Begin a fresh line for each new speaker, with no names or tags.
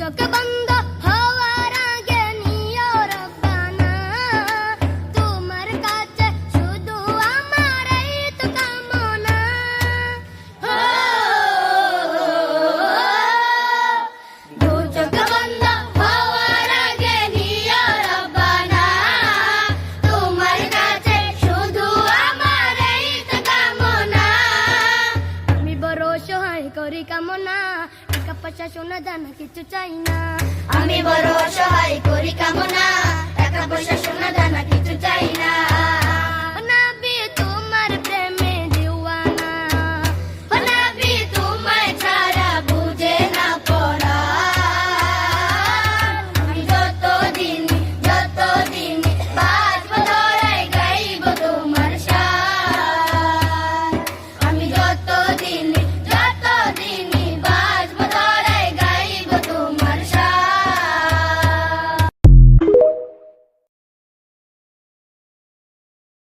Goodbye. కోరికమున. ఇక పశున దానకిచ్చుచైనా ఆమె